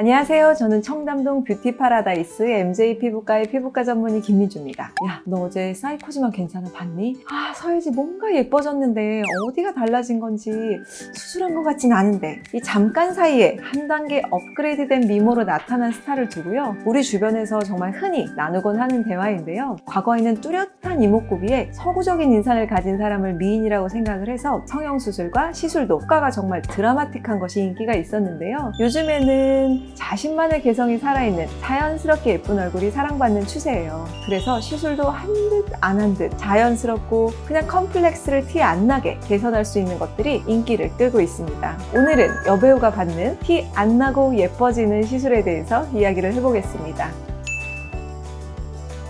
안녕하세요. 저는 청담동 뷰티 파라다이스 MJ 피부과의 피부과 전문의 김미주입니다. 야, 너 어제 사이코지만 괜찮아 봤니? 아, 서유지 뭔가 예뻐졌는데 어디가 달라진 건지 수술한 것 같진 않은데 이 잠깐 사이에 한 단계 업그레이드된 미모로 나타난 스타를 두고요. 우리 주변에서 정말 흔히 나누곤 하는 대화인데요. 과거에는 뚜렷한 이목구비에 서구적인 인상을 가진 사람을 미인이라고 생각을 해서 성형수술과 시술도 효과가 정말 드라마틱한 것이 인기가 있었는데요. 요즘에는 자신만의 개성이 살아있는 자연스럽게 예쁜 얼굴이 사랑받는 추세예요. 그래서 시술도 한 듯 안 한 듯 자연스럽고 그냥 컴플렉스를 티 안 나게 개선할 수 있는 것들이 인기를 끌고 있습니다. 오늘은 여배우가 받는 티 안 나고 예뻐지는 시술에 대해서 이야기를 해보겠습니다.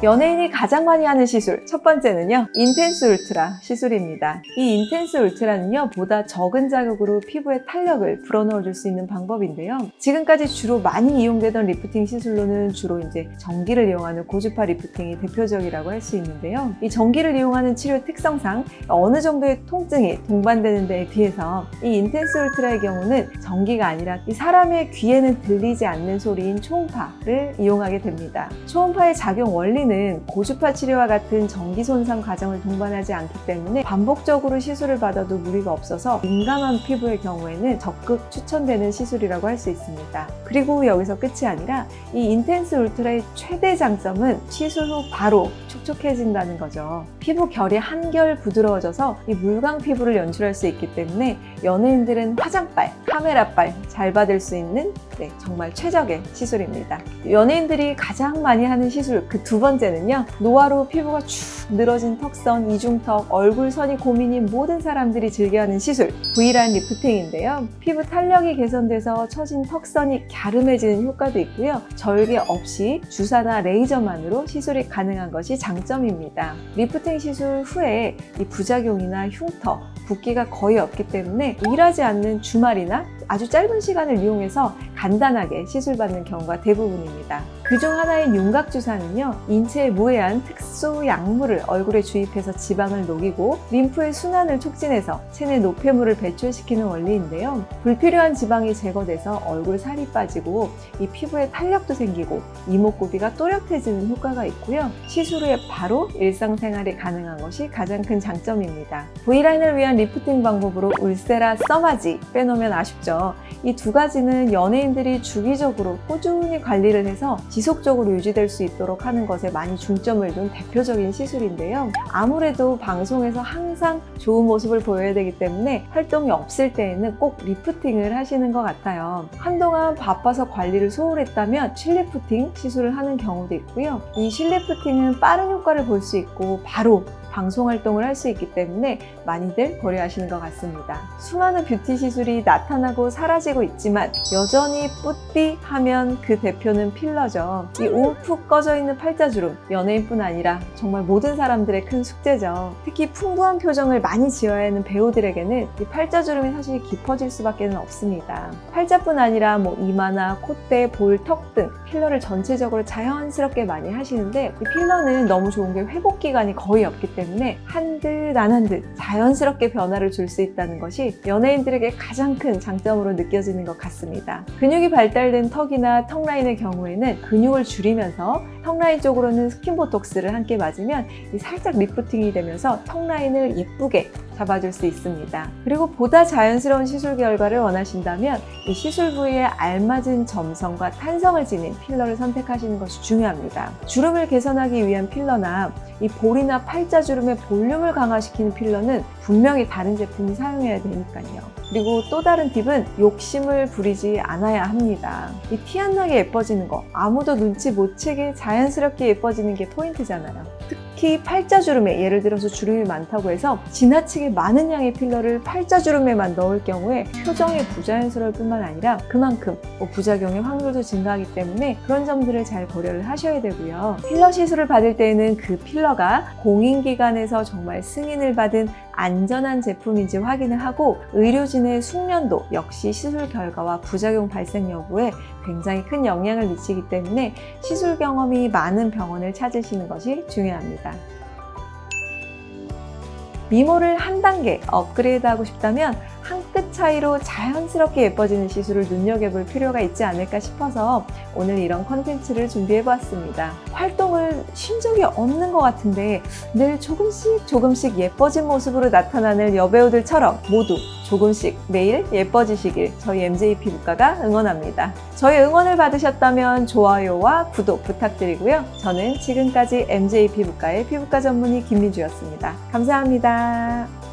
연예인이 가장 많이 하는 시술 첫 번째는요 인텐스 울트라 시술입니다. 이 인텐스 울트라는요 보다 적은 자극으로 피부의 탄력을 불어넣어 줄 수 있는 방법인데요. 지금까지 주로 많이 이용되던 리프팅 시술로는 주로 이제 전기를 이용하는 고주파 리프팅이 대표적이라고 할 수 있는데요. 이 전기를 이용하는 치료 특성상 어느 정도의 통증이 동반되는 데에 비해서 이 인텐스 울트라의 경우는 전기가 아니라 이 사람의 귀에는 들리지 않는 소리인 초음파를 이용하게 됩니다. 초음파의 작용 원리는 는 고주파 치료와 같은 전기 손상 과정을 동반하지 않기 때문에 반복적으로 시술을 받아도 무리가 없어서 민감한 피부의 경우에는 적극 추천되는 시술이라고 할 수 있습니다. 그리고 여기서 끝이 아니라 이 인텐스 울트라의 최대 장점은 시술 후 바로 촉촉해진다는 거죠. 피부 결이 한결 부드러워져서 이 물광 피부를 연출할 수 있기 때문에 연예인들은 화장빨, 카메라빨 잘 받을 수 있는 네, 정말 최적의 시술입니다. 연예인들이 가장 많이 하는 시술 그 두 번째 는요. 노화로 피부가 축 늘어진 턱선, 이중턱, 얼굴선이 고민인 모든 사람들이 즐겨하는 시술 V라인 리프팅인데요. 피부 탄력이 개선돼서 처진 턱선이 갸름해지는 효과도 있고요. 절개 없이 주사나 레이저만으로 시술이 가능한 것이 장점입니다. 리프팅 시술 후에 이 부작용이나 흉터, 붓기가 거의 없기 때문에 일하지 않는 주말이나 아주 짧은 시간을 이용해서 간단하게 시술받는 경우가 대부분입니다. 그중 하나인 윤곽주사는요, 인체에 무해한 특수 약물을 얼굴에 주입해서 지방을 녹이고 림프의 순환을 촉진해서 체내 노폐물을 배출시키는 원리인데요. 불필요한 지방이 제거돼서 얼굴 살이 빠지고 이 피부에 탄력도 생기고 이목구비가 또렷해지는 효과가 있고요. 시술 후에 바로 일상생활이 가능한 것이 가장 큰 장점입니다. V라인을 위한 리프팅 방법으로 울세라, 써마지 빼놓으면 아쉽죠. 이 두 가지는 연예인들이 주기적으로 꾸준히 관리를 해서 지속적으로 유지될 수 있도록 하는 것에 많이 중점을 둔 대표적인 시술인데요. 아무래도 방송에서 항상 좋은 모습을 보여야 되기 때문에 활동이 없을 때에는 꼭 리프팅을 하시는 것 같아요. 한동안 바빠서 관리를 소홀했다면 실리프팅 시술을 하는 경우도 있고요. 이 실리프팅은 빠른 효과를 볼 수 있고 바로 방송 활동을 할 수 있기 때문에 많이들 고려하시는 것 같습니다. 수많은 뷰티 시술이 나타나고 사라지고 있지만 여전히 뿌띠 하면 그 대표는 필러죠. 이 움푹 꺼져 있는 팔자주름 연예인뿐 아니라 정말 모든 사람들의 큰 숙제죠. 특히 풍부한 표정을 많이 지어야 하는 배우들에게는 이 팔자주름이 사실 깊어질 수밖에 없습니다. 팔자뿐 아니라 뭐 이마나 콧대, 볼, 턱 등 필러를 전체적으로 자연스럽게 많이 하시는데 이 필러는 너무 좋은 게 회복 기간이 거의 없기 때문에 한 듯 안 한 듯 자연스럽게 변화를 줄 수 있다는 것이 연예인들에게 가장 큰 장점으로 느껴지는 것 같습니다. 근육이 발달된 턱이나 턱 라인의 경우에는 근육을 줄이면서 턱 라인 쪽으로는 스킨 보톡스를 함께 맞으면 이 살짝 리프팅이 되면서 턱 라인을 예쁘게 잡아줄 수 있습니다. 그리고 보다 자연스러운 시술 결과를 원하신다면 이 시술 부위에 알맞은 점성과 탄성을 지닌 필러를 선택하시는 것이 중요합니다. 주름을 개선하기 위한 필러나 이 볼이나 팔자 주름의 볼륨을 강화시키는 필러는 분명히 다른 제품이 사용해야 되니까요. 그리고 또 다른 팁은 욕심을 부리지 않아야 합니다. 이 티 안 나게 예뻐지는 거 아무도 눈치 못 채게 자연스럽게 예뻐지는 게 포인트잖아요. 특히 팔자주름에 예를 들어서 주름이 많다고 해서 지나치게 많은 양의 필러를 팔자주름에만 넣을 경우에 표정이 부자연스러울 뿐만 아니라 그만큼 뭐 부작용의 확률도 증가하기 때문에 그런 점들을 잘 고려를 하셔야 되고요. 필러 시술을 받을 때에는 그 필러가 공인기관에서 정말 승인을 받은 안전한 제품인지 확인을 하고 의료진의 숙련도 역시 시술 결과와 부작용 발생 여부에 굉장히 큰 영향을 미치기 때문에 시술 경험이 많은 병원을 찾으시는 것이 중요합니다. 미모를 한 단계 업그레이드 하고 싶다면 한끗 차이로 자연스럽게 예뻐지는 시술을 눈여겨볼 필요가 있지 않을까 싶어서 오늘 이런 컨텐츠를 준비해 보았습니다. 활동을 쉰 적이 없는 것 같은데 늘 조금씩 조금씩 예뻐진 모습으로 나타나는 여배우들처럼 모두 조금씩 매일 예뻐지시길 저희 MJ 피부과가 응원합니다. 저희 응원을 받으셨다면 좋아요와 구독 부탁드리고요. 저는 지금까지 MJ 피부과의 피부과 전문의 김민주였습니다. 감사합니다.